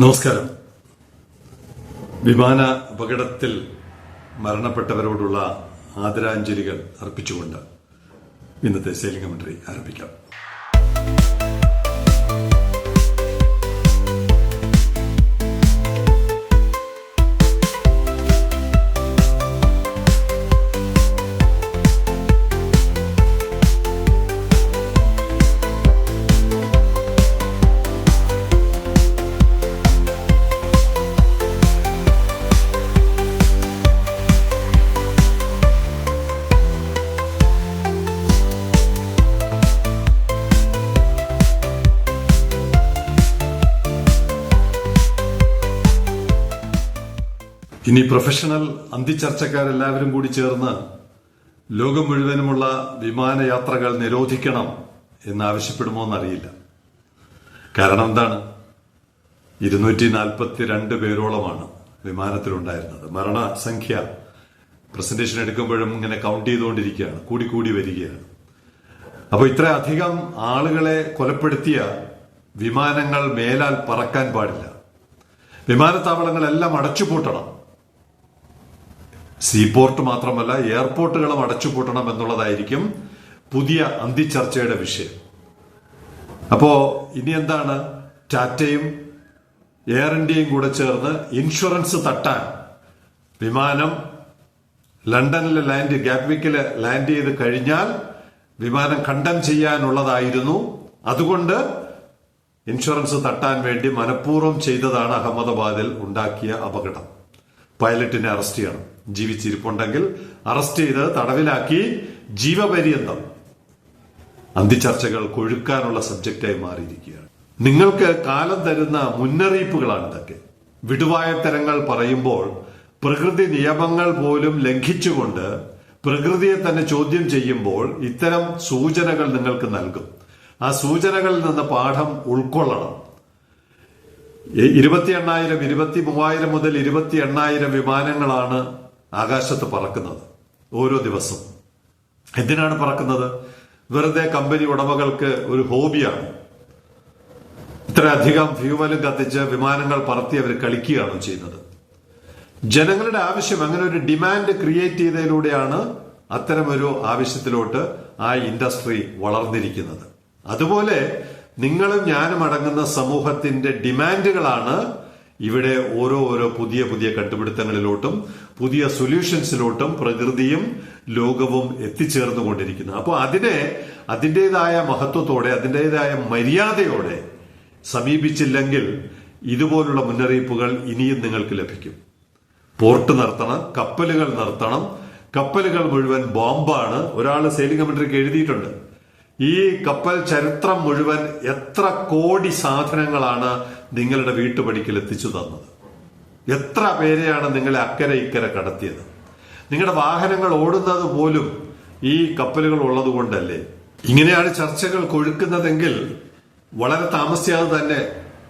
നമസ്കാരം. വിമാന അപകടത്തിൽ മരണപ്പെട്ടവരോടുള്ള ആദരാഞ്ജലികൾ അർപ്പിച്ചുകൊണ്ട് ഇന്നത്തെ സേലിംഗ് കമന്ററി ആരംഭിക്കാം. ഇനി പ്രൊഫഷണൽ അന്തിചർച്ചക്കാരെല്ലാവരും കൂടി ചേർന്ന് ലോകം മുഴുവനുമുള്ള വിമാനയാത്രകൾ നിരോധിക്കണം എന്നാവശ്യപ്പെടുമോ എന്നറിയില്ല കാരണം എന്താണ്? ഇരുന്നൂറ്റി നാൽപ്പത്തിരണ്ട് പേരോളമാണ് വിമാനത്തിലുണ്ടായിരുന്നത്. മരണസംഖ്യ പ്രസന്റേഷൻ എടുക്കുമ്പോഴും ഇങ്ങനെ കൗണ്ട് ചെയ്തുകൊണ്ടിരിക്കുകയാണ്. കൂടി കൂടി വരികയാണ്. അപ്പോൾ ഇത്ര അധികം ആളുകളെ കൊലപ്പെടുത്തിയ വിമാനങ്ങൾ മേലാൽ പറക്കാൻ പാടില്ല. വിമാനത്താവളങ്ങളെല്ലാം അടച്ചുപൂട്ടണം. സീപോർട്ട് മാത്രമല്ല എയർപോർട്ടുകളും അടച്ചുപൂട്ടണം എന്നുള്ളതായിരിക്കും പുതിയ അന്തിച്ചർച്ചയുടെ വിഷയം. അപ്പോ ഇനി എന്താണ്? ടാറ്റയും എയർ ഇന്ത്യയും കൂടെ ചേർന്ന് ഇൻഷുറൻസ് തട്ടാൻ വിമാനം ലണ്ടനിലെ ലാൻഡ് ഗാപ്വിക്കിൽ ലാൻഡ് ചെയ്ത് കഴിഞ്ഞാൽ വിമാനം കണ്ടം ചെയ്യാനുള്ളതായിരുന്നു. അതുകൊണ്ട് ഇൻഷുറൻസ് തട്ടാൻ വേണ്ടി മനഃപൂർവം ചെയ്തതാണ് അഹമ്മദാബാദിൽ ഉണ്ടാക്കിയ അപകടം. പൈലറ്റിനെ അറസ്റ്റ് ചെയ്യണം. ജീവിച്ചിരിപ്പുണ്ടെങ്കിൽ അറസ്റ്റ് ചെയ്ത് തടവിലാക്കി ജീവപര്യന്തം. അന്തിചർച്ചകൾ കൊഴുക്കാനുള്ള സബ്ജക്റ്റായി മാറിയിരിക്കുകയാണ്. നിങ്ങൾക്ക് കാലം തരുന്ന മുന്നറിയിപ്പുകളാണ് ഇതൊക്കെ. വിടുവായത്തരങ്ങൾ പറയുമ്പോൾ പ്രകൃതി നിയമങ്ങൾ പോലും ലംഘിച്ചുകൊണ്ട് പ്രകൃതിയെ തന്നെ ചോദ്യം ചെയ്യുമ്പോൾ ഇത്തരം സൂചനകൾ നിങ്ങൾക്ക് നൽകും. ആ സൂചനകളിൽ നിന്ന് പാഠം ഉൾക്കൊള്ളണം. ഇരുപത്തി എണ്ണായിരം ഇരുപത്തി മൂവായിരം മുതൽ ഇരുപത്തി എണ്ണായിരം വിമാനങ്ങളാണ് ആകാശത്ത് പറക്കുന്നത് ഓരോ ദിവസവും എന്തിനാണ് പറക്കുന്നത്? വെറുതെ കമ്പനി ഉടമകൾക്ക് ഒരു ഹോബിയാണ്. ഇത്രയധികം ഫ്യൂവലും കത്തിച്ച് വിമാനങ്ങൾ പറത്തി അവർ കളിക്കുകയാണ് ചെയ്യുന്നത്? ജനങ്ങളുടെ ആവശ്യം അങ്ങനെ ഒരു ഡിമാൻഡ് ക്രിയേറ്റ് ചെയ്തതിലൂടെയാണ് അത്തരമൊരു ആവശ്യത്തിലോട്ട് ആ ഇൻഡസ്ട്രി വളർന്നിരിക്കുന്നത്. അതുപോലെ നിങ്ങളും ഞാനും അടങ്ങുന്ന സമൂഹത്തിന്റെ ഡിമാൻഡുകളാണ് ഇവിടെ ഓരോ ഓരോ പുതിയ പുതിയ കണ്ടുപിടുത്തങ്ങളിലോട്ടും പുതിയ സൊല്യൂഷൻസിലോട്ടും പ്രകൃതിയും ലോകവും എത്തിച്ചേർന്നുകൊണ്ടിരിക്കുന്നത് അപ്പോൾ അതിനെ അതിന്റെതായ മഹത്വത്തോടെ അതിന്റെതായ മര്യാദയോടെ സമീപിച്ചില്ലെങ്കിൽ ഇതുപോലുള്ള മുന്നറിയിപ്പുകൾ ഇനിയും നിങ്ങൾക്ക് ലഭിക്കും. പോർട്ട് നിർത്തണം കപ്പലുകൾ നിർത്തണം കപ്പലുകൾ മുഴുവൻ ബോംബാണ്. ഒരാൾ സെയിലിംഗ് കമ്മിറ്റിക്ക് എഴുതിയിട്ടുണ്ട്. ഈ കപ്പൽ ചരിത്രം മുഴുവൻ എത്ര കോടി സാധനങ്ങളാണ് നിങ്ങളുടെ വീട്ടുപടിക്കൽ എത്തിച്ചു തന്നത്. എത്ര പേരെയാണ് നിങ്ങളെ അക്കരെ ഇക്കരെ കടത്തിയത്? നിങ്ങളുടെ വാഹനങ്ങൾ ഓടുന്നത് പോലും ഈ കപ്പലുകൾ ഉള്ളത് കൊണ്ടല്ലേ ഇങ്ങനെയാണ് ചർച്ചകൾ കൊഴുക്കുന്നതെങ്കിൽ വളരെ താമസിയാതെ തന്നെ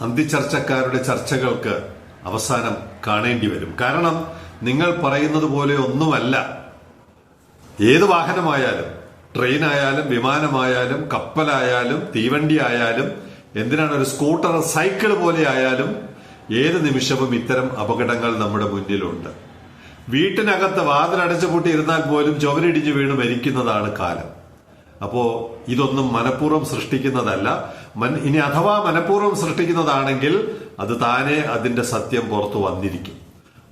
അന്തിചർച്ചക്കാരുടെ ചർച്ചകൾക്ക് അവസാനം കാണേണ്ടി വരും. കാരണം നിങ്ങൾ പറയുന്നത് പോലെ ഒന്നുമല്ല. ഏത് വാഹനമായാലും ട്രെയിൻ ആയാലും വിമാനമായാലും കപ്പലായാലും തീവണ്ടി ആയാലും എന്തിനാണ് ഒരു സ്കൂട്ടർ സൈക്കിൾ പോലെ ആയാലും ഏത് നിമിഷവും ഇത്തരം അപകടങ്ങൾ നമ്മുടെ മുന്നിലുണ്ട്. വീട്ടിനകത്ത് വാതിലടച്ചു പൂട്ടി ഇരുന്നാൽ പോലും ചുവരിടിഞ്ഞു വീണ് മരിക്കുന്നതാണ് കാലം. അപ്പോ ഇതൊന്നും മനഃപൂർവം സൃഷ്ടിക്കുന്നതല്ല. ഇനി അഥവാ മനഃപൂർവം സൃഷ്ടിക്കുന്നതാണെങ്കിൽ അത് താനെ അതിന്റെ സത്യം പുറത്തു വന്നിരിക്കും.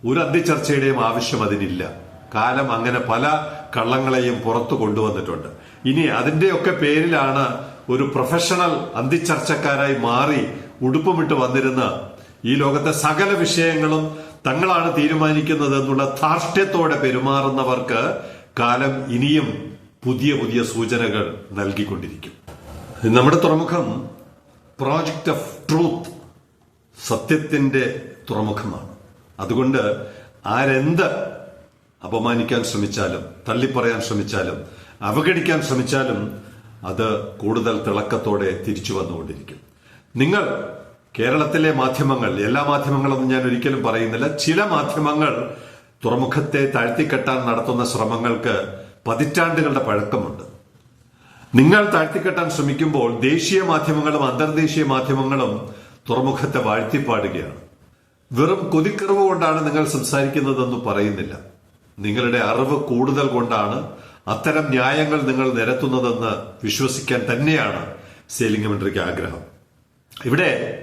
ഒരു അന്തിച്ചർച്ചയുടെയും ആവശ്യം അതിനില്ല. കാലം അങ്ങനെ പല കള്ളങ്ങളെയും പുറത്തു കൊണ്ടുവന്നിട്ടുണ്ട്. ഇനി അതിന്റെയൊക്കെ പേരിലാണ് ഒരു പ്രൊഫഷണൽ അന്തിച്ചർച്ചക്കാരായി മാറി ഉടുപ്പുമിട്ട് വന്നിരുന്ന ഈ ലോകത്തെ സകല വിഷയങ്ങളും തങ്ങളാണ് തീരുമാനിക്കുന്നത് എന്നുള്ള ധാർഷ്ട്യത്തോടെ പെരുമാറുന്നവർക്ക് കാലം ഇനിയും പുതിയ പുതിയ സൂചനകൾ നൽകിക്കൊണ്ടിരിക്കും. നമ്മുടെ തുറമുഖം പ്രോജക്റ്റ് ഓഫ് ട്രൂത്ത് സത്യത്തിന്റെ തുറമുഖമാണ്. അതുകൊണ്ട് ആരെന്ത് അപമാനിക്കാൻ ശ്രമിച്ചാലും തള്ളിപ്പറയാൻ ശ്രമിച്ചാലും അവഗണിക്കാൻ ശ്രമിച്ചാലും അത് കൂടുതൽ തിളക്കത്തോടെ തിരിച്ചു വന്നുകൊണ്ടിരിക്കും. നിങ്ങൾ കേരളത്തിലെ മാധ്യമങ്ങൾ എല്ലാ മാധ്യമങ്ങളൊന്നും ഞാൻ ഒരിക്കലും പറയുന്നില്ല. ചില മാധ്യമങ്ങൾ തുറമുഖത്തെ താഴ്ത്തിക്കെട്ടാൻ നടത്തുന്ന ശ്രമങ്ങൾക്ക് പതിറ്റാണ്ടുകളുടെ പഴക്കമുണ്ട്. നിങ്ങൾ താഴ്ത്തിക്കെട്ടാൻ ശ്രമിക്കുമ്പോൾ ദേശീയ മാധ്യമങ്ങളും അന്തർദേശീയ മാധ്യമങ്ങളും തുറമുഖത്തെ വാഴ്ത്തിപ്പാടുകയാണ്. വെറും കൊതിക്കറിവ് കൊണ്ടാണ് നിങ്ങൾ സംസാരിക്കുന്നതെന്ന് പറയുന്നില്ല. നിങ്ങളുടെ അറിവ് കൂടുതൽ കൊണ്ടാണ് അത്തരം ന്യായങ്ങൾ നിങ്ങൾ നിരത്തുന്നതെന്ന് വിശ്വസിക്കാൻ തന്നെയാണ് സേലിംഗ് മന്ത്രിക്ക് ആഗ്രഹം. ഇവിടെ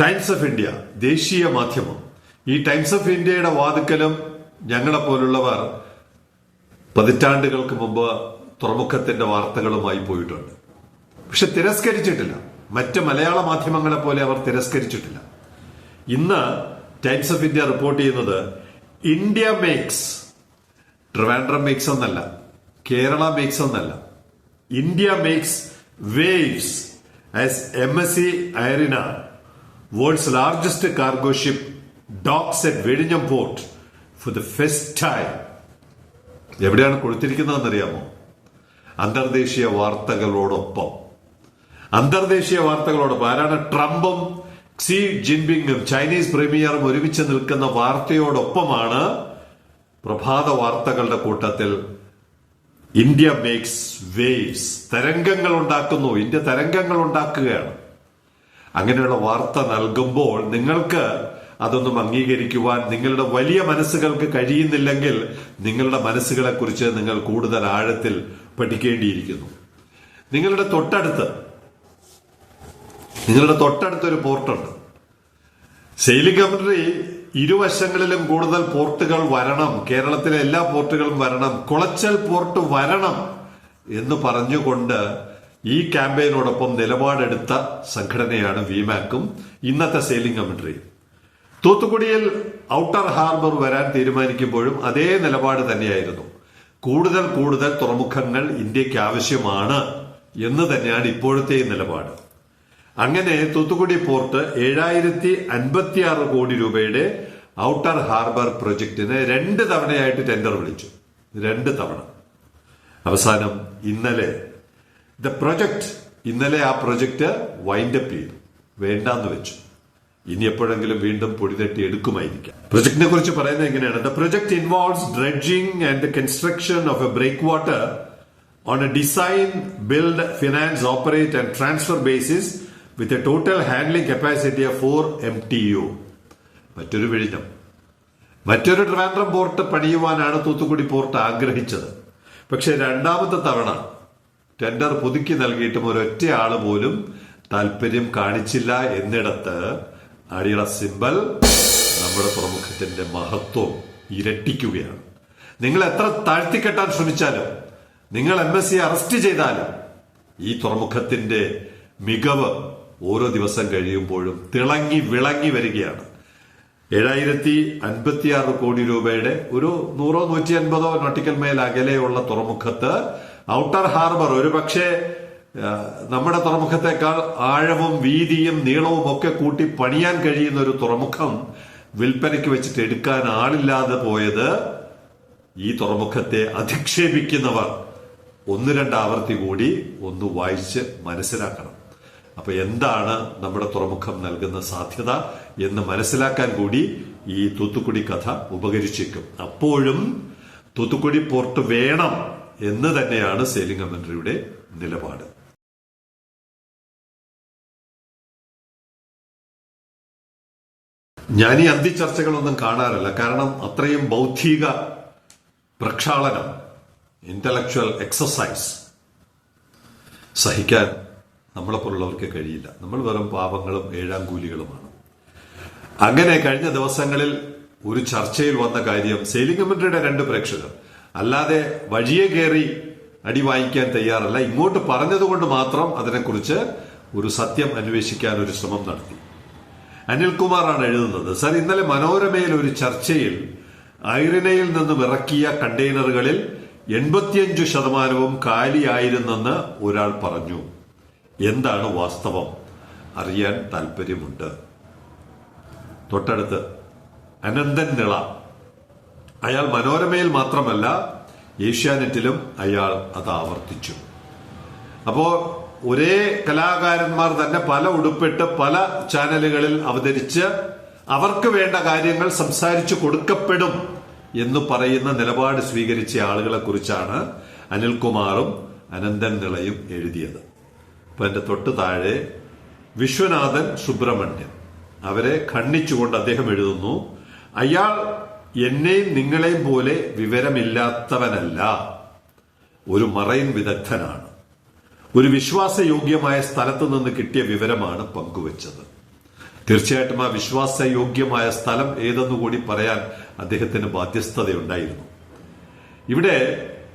ടൈംസ് ഓഫ് ഇന്ത്യ ദേശീയ മാധ്യമം. ഈ ടൈംസ് ഓഫ് ഇന്ത്യയുടെ വാതുക്കലും ഞങ്ങളെ പോലുള്ളവർ പതിറ്റാണ്ടുകൾക്ക് മുമ്പ് തുറമുഖത്തിന്റെ വാർത്തകളുമായി പോയിട്ടുണ്ട്. പക്ഷെ തിരസ്കരിച്ചിട്ടില്ല. മറ്റ് മലയാള മാധ്യമങ്ങളെ പോലെ അവർ തിരസ്കരിച്ചിട്ടില്ല. ഇന്ന് ടൈംസ് ഓഫ് ഇന്ത്യ റിപ്പോർട്ട് ചെയ്യുന്നത് ഇന്ത്യ മേക്സ് ട്രിവാൻഡ്രം മേക്സ് എന്നല്ല. കേരള മേക്സ് എന്നല്ല. India makes waves as M S C Irina world's largest cargo ship docks at വെടിഞ്ഞം port for the first time എവിടെയാണ് കൊടുത്തിരിക്കുന്നതെന്നറിയാമോ? അന്തർദേശീയ വാർത്തകളോടൊപ്പം. അന്തർദേശീയ വാർത്തകളോടൊപ്പം. ആരാണ് ട്രംപും ക്സി ജിൻപിങ്ങും ചൈനീസ് പ്രീമിയറും ഒരുമിച്ച് നിൽക്കുന്ന വാർത്തയോടൊപ്പമാണ് പ്രഭാത വാർത്തകളുടെ കൂട്ടത്തിൽ ഇന്ത്യ മേക്സ് വേവ്സ് തരംഗങ്ങൾ ഉണ്ടാക്കുന്നു ഇന്ത്യ തരംഗങ്ങൾ ഉണ്ടാക്കുകയാണ് അങ്ങനെയുള്ള വാർത്ത നൽകുമ്പോൾ നിങ്ങൾക്ക് അതൊന്നും അംഗീകരിക്കുവാൻ നിങ്ങളുടെ വലിയ മനസ്സുകൾക്ക് കഴിയുന്നില്ലെങ്കിൽ നിങ്ങളുടെ മനസ്സുകളെ കുറിച്ച് നിങ്ങൾ കൂടുതൽ ആഴത്തിൽ പഠിക്കേണ്ടിയിരിക്കുന്നു. നിങ്ങളുടെ തൊട്ടടുത്ത് നിങ്ങളുടെ തൊട്ടടുത്തൊരു പോർട്ടുണ്ട്. സെയിലിംഗ് കമ്പനി ഇരുവശങ്ങളിലും കൂടുതൽ പോർട്ടുകൾ വരണം. കേരളത്തിലെ എല്ലാ പോർട്ടുകളും വരണം. കുളച്ചൽ പോർട്ട് വരണം എന്ന് പറഞ്ഞുകൊണ്ട് ഈ ക്യാമ്പയിനോടൊപ്പം നിലപാടെടുത്ത സംഘടനയാണ് വിമാക്കും ഇന്നത്തെ സെയിലിംഗ് കമ്മിറ്റി തൂത്തുക്കുടിയിൽ ഔട്ടർ ഹാർബർ വരാൻ തീരുമാനിക്കുമ്പോഴും അതേ നിലപാട് തന്നെയായിരുന്നു. കൂടുതൽ കൂടുതൽ തുറമുഖങ്ങൾ ഇന്ത്യയ്ക്ക് ആവശ്യമാണ് എന്ന് തന്നെയാണ് ഇപ്പോഴത്തെ നിലപാട്. അങ്ങനെ തൂത്തുക്കുടി പോർട്ട് ഏഴായിരത്തി അൻപത്തി ആറ് കോടി രൂപയുടെ ഔട്ടർ ഹാർബർ പ്രൊജക്ടിന് രണ്ട് തവണയായിട്ട് ടെൻഡർ വിളിച്ചു. രണ്ട് തവണ. അവസാനം ഇന്നലെ ദ പ്രൊജക്ട് ഇന്നലെ ആ പ്രൊജക്ട് വൈൻഡപ്പ് ചെയ്തു. വേണ്ടാന്ന് വെച്ചു. ഇനി എപ്പോഴെങ്കിലും വീണ്ടും പൊടിതട്ടി എടുക്കുമായിരിക്കാം. പ്രൊജക്ടിനെ കുറിച്ച് പറയുന്നത് എങ്ങനെയാണ്? The project involves dredging and construction of a breakwater on a design build finance operate and transfer and transfer basis with a total handling capacity of 4 MTU. മറ്റൊരു വിഴിഞ്ഞം മറ്റൊരു ട്രിവാൻഡ്രം പോർട്ട് പണിയുവാനാണ് തൂത്തുക്കുടി പോർട്ട് ആഗ്രഹിച്ചത്. പക്ഷേ രണ്ടാമത്തെ തവണ ടെൻഡർ പുതുക്കി നൽകിയിട്ടും ഒരൊറ്റ ആൾ പോലും താല്പര്യം കാണിച്ചില്ല എന്നിടത്ത് അടിയുടെ സിമ്പൽ നമ്മുടെ പ്രമുഖത്തിന്റെ മഹത്വം ഇരട്ടിക്കുകയാണ്. നിങ്ങൾ എത്ര താഴ്ത്തിക്കെട്ടാൻ ശ്രമിച്ചാലും നിങ്ങൾ എം എസ് സി അറസ്റ്റ് ചെയ്താലും ഈ തുറമുഖത്തിന്റെ മികവ് ഓരോ ദിവസം കഴിയുമ്പോഴും തിളങ്ങി വിളങ്ങി വരികയാണ്. ഏഴായിരത്തി അൻപത്തിയാറ് കോടി രൂപയുടെ ഒരു നൂറോ നൂറ്റി അൻപതോ നോട്ടിക്കൽ മൈൽ അകലെയുള്ള തുറമുഖത്ത് ഔട്ടർ ഹാർബർ ഒരു പക്ഷേ നമ്മുടെ തുറമുഖത്തേക്കാൾ ആഴവും വീതിയും നീളവും ഒക്കെ കൂട്ടി പണിയാൻ കഴിയുന്ന ഒരു തുറമുഖം വിൽപ്പനയ്ക്ക് വെച്ചിട്ട് എടുക്കാൻ ആളില്ലാതെ പോയത് ഈ തുറമുഖത്തെ അധിക്ഷേപിക്കുന്നവർ. ഒന്ന് രണ്ട് ആവർത്തി കൂടി ഒന്ന് വായിച്ച് മനസ്സിലാക്കണം. അപ്പൊ എന്താണ് നമ്മുടെ തുറമുഖം നൽകുന്ന സാധ്യത എന്ന് മനസ്സിലാക്കാൻ കൂടി ഈ തൂത്തുക്കുടി കഥ ഉപകരിച്ചേക്കും. അപ്പോഴും തൂത്തുക്കുടി പോർട്ട് വേണം എന്ന് തന്നെയാണ് സേലിംഗ മന്ത്രിയുടെ നിലപാട്. ഞാൻ ഈ കാരണം അത്രയും ബൗദ്ധിക പ്രക്ഷാളനം ഇന്റലക്ച്വൽ നമ്മളെപ്പോലുള്ളവർക്ക് കഴിയില്ല. നമ്മൾ വെറും പാപങ്ങളും ഏഴാം കൂലികളുമാണ്. അങ്ങനെ കഴിഞ്ഞ ദിവസങ്ങളിൽ ഒരു ചർച്ചയിൽ വന്ന കാര്യം സെയിലിംഗ് കമ്മിറ്റിയുടെ രണ്ട് പ്രേക്ഷകർ. അല്ലാതെ വഴിയെ കയറി അടി വാങ്ങിക്കാൻ തയ്യാറല്ല. ഇങ്ങോട്ട് പറഞ്ഞതുകൊണ്ട് മാത്രം അതിനെക്കുറിച്ച് ഒരു സത്യം അന്വേഷിക്കാൻ ഒരു ശ്രമം നടത്തി. അനിൽകുമാറാണ് എഴുതുന്നത്. സർ ഇന്നലെ മനോരമയിൽ ഒരു ചർച്ചയിൽ ഐറിനയിൽ നിന്നും ഇറക്കിയ കണ്ടെയ്നറുകളിൽ എൺപത്തിയഞ്ചു ശതമാനവും കാലിയായിരുന്നെന്ന് ഒരാൾ പറഞ്ഞു. എന്താണ് വാസ്തവം? അറിയാൻ താല്പര്യമുണ്ട്. തൊട്ടടുത്ത് അനന്തൻ നിള. അയാൾ മനോരമയിൽ മാത്രമല്ല ഏഷ്യാനെറ്റിലും അയാൾ അത് ആവർത്തിച്ചു. അപ്പോ ഒരേ കലാകാരന്മാർ തന്നെ പല ഉടുപ്പിട്ട് പല ചാനലുകളിൽ അവതരിച്ച് അവർക്ക് വേണ്ട കാര്യങ്ങൾ സംസാരിച്ചു കൊടുക്കപ്പെടും എന്ന് പറയുന്ന നിലപാട് സ്വീകരിച്ച ആളുകളെ കുറിച്ചാണ് അനിൽകുമാറും അനന്തൻ നിളയും എഴുതിയത്. അപ്പൊ എന്റെ തൊട്ട് താഴെ വിശ്വനാഥൻ സുബ്രഹ്മണ്യൻ. അവരെ ഖണ്ഡിച്ചുകൊണ്ട് അദ്ദേഹം എഴുതുന്നു അയാൾ എന്നെയും നിങ്ങളെയും പോലെ വിവരമില്ലാത്തവനല്ല. ഒരു മറൈൻ വിദഗ്ധനാണ്. ഒരു വിശ്വാസയോഗ്യമായ സ്ഥലത്ത് നിന്ന് കിട്ടിയ വിവരമാണ് പങ്കുവച്ചത്. തീർച്ചയായിട്ടും ആ വിശ്വാസയോഗ്യമായ സ്ഥലം ഏതെന്ന് കൂടി പറയാൻ അദ്ദേഹത്തിന് ബാധ്യസ്ഥതയുണ്ടായിരുന്നു. ഇവിടെ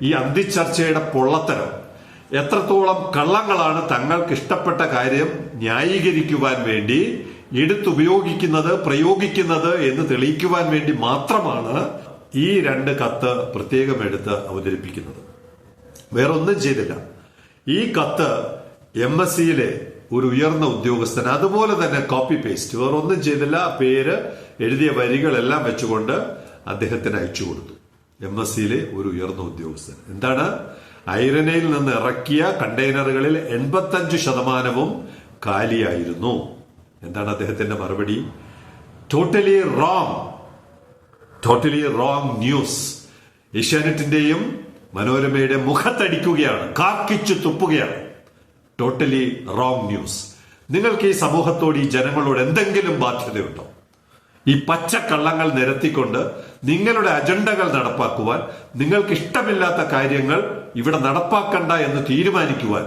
ഈ അന്തിച്ചർച്ചയുടെ പൊള്ളത്തരം എത്രത്തോളം കള്ളങ്ങളാണ് തങ്ങൾക്ക് ഇഷ്ടപ്പെട്ട കാര്യം ന്യായീകരിക്കുവാൻ വേണ്ടി എടുത്തുപയോഗിക്കുന്നത് പ്രയോഗിക്കുന്നത് എന്ന് തെളിയിക്കുവാൻ വേണ്ടി മാത്രമാണ് ഈ രണ്ട് കത്ത് പ്രത്യേകം എടുത്ത് അവതരിപ്പിക്കുന്നത്. വേറൊന്നും ചെയ്തില്ല. ഈ കത്ത് എം എസ് സിയിലെ ഒരു ഉയർന്ന ഉദ്യോഗസ്ഥൻ അതുപോലെ തന്നെ കോപ്പി പേസ്റ്റ് വേറൊന്നും ചെയ്തില്ല. പേര് എഴുതിയ വരികളെല്ലാം വെച്ചുകൊണ്ട് അദ്ദേഹത്തിന് അയച്ചു കൊടുത്തു. എം എസ് സിയിലെ ഒരു ഉയർന്ന ഉദ്യോഗസ്ഥൻ. എന്താണ്? ഐറനയിൽ നിന്ന് ഇറക്കിയ കണ്ടെയ്നറുകളിൽ എൺപത്തഞ്ച് ശതമാനവും കാലിയായിരുന്നു. എന്താണ് അദ്ദേഹത്തിന്റെ മറുപടി? Totally wrong totally wrong news ഏഷ്യാനെറ്റിന്റെയും മനോരമയുടെ മുഖത്തടിക്കുകയാണ് കാക്കിച്ചു തുപ്പുകയാണ്. ടോട്ടലി റോങ് ന്യൂസ് നിങ്ങൾക്ക് ഈ സമൂഹത്തോട് ഈ ജനങ്ങളോട് എന്തെങ്കിലും ബാധ്യതയുണ്ടോ? ഈ പച്ചക്കള്ളങ്ങൾ നിരത്തിക്കൊണ്ട് നിങ്ങളുടെ അജണ്ടകൾ നടപ്പാക്കുവാൻ നിങ്ങൾക്ക് ഇഷ്ടമില്ലാത്ത കാര്യങ്ങൾ ഇവിടെ നടപ്പാക്കണ്ട എന്ന് തീരുമാനിക്കുവാൻ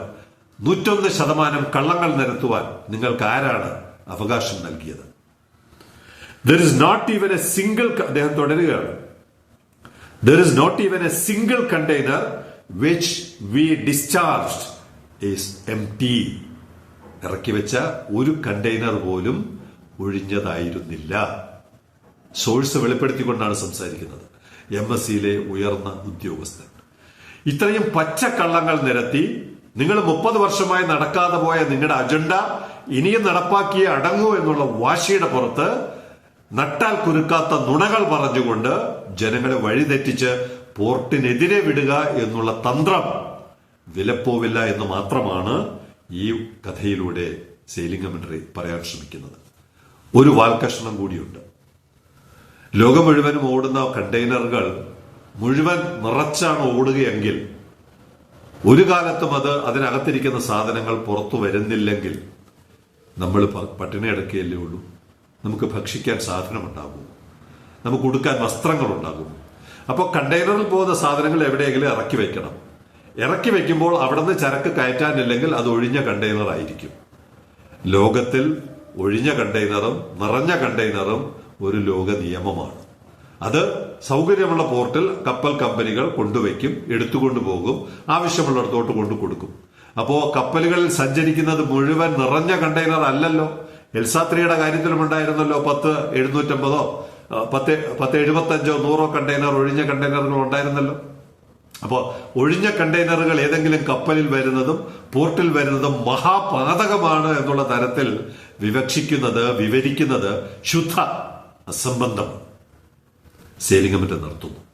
നൂറ്റൊന്ന് ശതമാനം കള്ളങ്ങൾ നിരത്തുവാൻ നിങ്ങൾക്ക് ആരാണ് അവകാശം നൽകിയത്? There is not even a single അദ്ദേഹം തുടരുകയാണ്. There is not even a single container which we discharge is M T ഇറക്കി വെച്ച ഒരു കണ്ടെയ്നർ പോലും ഒഴിഞ്ഞതായിരുന്നില്ല. സോഴ്സ് വെളിപ്പെടുത്തിക്കൊണ്ടാണ് സംസാരിക്കുന്നത്. എം എസ് സിയിലെ ഉയർന്ന ഉദ്യോഗസ്ഥൻ. ഇത്രയും പച്ചക്കള്ളങ്ങൾ നിരത്തി നിങ്ങൾ മുപ്പത് വർഷമായി നടക്കാതെ പോയ നിങ്ങളുടെ അജണ്ട ഇനിയും നടപ്പാക്കിയേ അടങ്ങൂ എന്നുള്ള വാശിയുടെ പുറത്ത് നട്ടാൽ കുരുക്കാത്ത നുണകൾ പറഞ്ഞുകൊണ്ട് ജനങ്ങളെ വഴിതെറ്റിച്ച് പോർട്ടിനെതിരെ വിടുക എന്നുള്ള തന്ത്രം വിലപ്പോവില്ല എന്ന് മാത്രമാണ് ഈ കഥയിലൂടെ സെയിലിംഗ് പറയാൻ ശ്രമിക്കുന്നത്. ഒരു വാൽക്കഷണം കൂടിയുണ്ട്. ലോകം മുഴുവനും ഓടുന്ന കണ്ടെയ്നറുകൾ മുഴുവൻ നിറച്ചാണ് ഓടുകയെങ്കിൽ ഒരു കാലത്തും അത് അതിനകത്തിരിക്കുന്ന സാധനങ്ങൾ പുറത്തു വരുന്നില്ലെങ്കിൽ നമ്മൾ പട്ടിണി അടക്കുകയല്ലേ ഉള്ളൂ. നമുക്ക് ഭക്ഷിക്കാൻ സാധനം ഉണ്ടാകും നമുക്ക് ഉടുക്കാൻ വസ്ത്രങ്ങൾ ഉണ്ടാകും അപ്പോൾ കണ്ടെയ്നറിൽ പോകുന്ന സാധനങ്ങൾ എവിടെയെങ്കിലും ഇറക്കി വെക്കണം. ഇറക്കി വെക്കുമ്പോൾ അവിടുന്ന് ചരക്ക് കയറ്റാനില്ലെങ്കിൽ അത് ഒഴിഞ്ഞ കണ്ടെയ്നർ ആയിരിക്കും. ലോകത്തിൽ ഒഴിഞ്ഞ കണ്ടെയ്നറും നിറഞ്ഞ കണ്ടെയ്നറും ഒരു ലോക നിയമമാണ്. അത് സൗകര്യമുള്ള പോർട്ടിൽ കപ്പൽ കമ്പനികൾ കൊണ്ടുവയ്ക്കും എടുത്തുകൊണ്ടു പോകും ആവശ്യമുള്ളിടത്തോട്ട് കൊണ്ടു കൊടുക്കും. അപ്പോ കപ്പലുകളിൽ സഞ്ചരിക്കുന്നത് മുഴുവൻ നിറഞ്ഞ കണ്ടെയ്നർ അല്ലല്ലോ. എൽസാത്രിയുടെ കാര്യത്തിലും ഉണ്ടായിരുന്നല്ലോ പത്ത് എഴുന്നൂറ്റമ്പതോ പത്ത് പത്ത് എഴുപത്തഞ്ചോ നൂറോ കണ്ടെയ്നർ ഒഴിഞ്ഞ കണ്ടെയ്നറുകൾ ഉണ്ടായിരുന്നല്ലോ. അപ്പോൾ ഒഴിഞ്ഞ കണ്ടെയ്നറുകൾ ഏതെങ്കിലും കപ്പലിൽ വരുന്നതും പോർട്ടിൽ വരുന്നതും മഹാപാതകമാണ് എന്നുള്ള തരത്തിൽ വിവക്ഷിക്കുന്നത് വിവരിക്കുന്നത് ശുദ്ധ അസംബന്ധമാണ് സേലിംഗമറ്റം നടത്തുന്നു.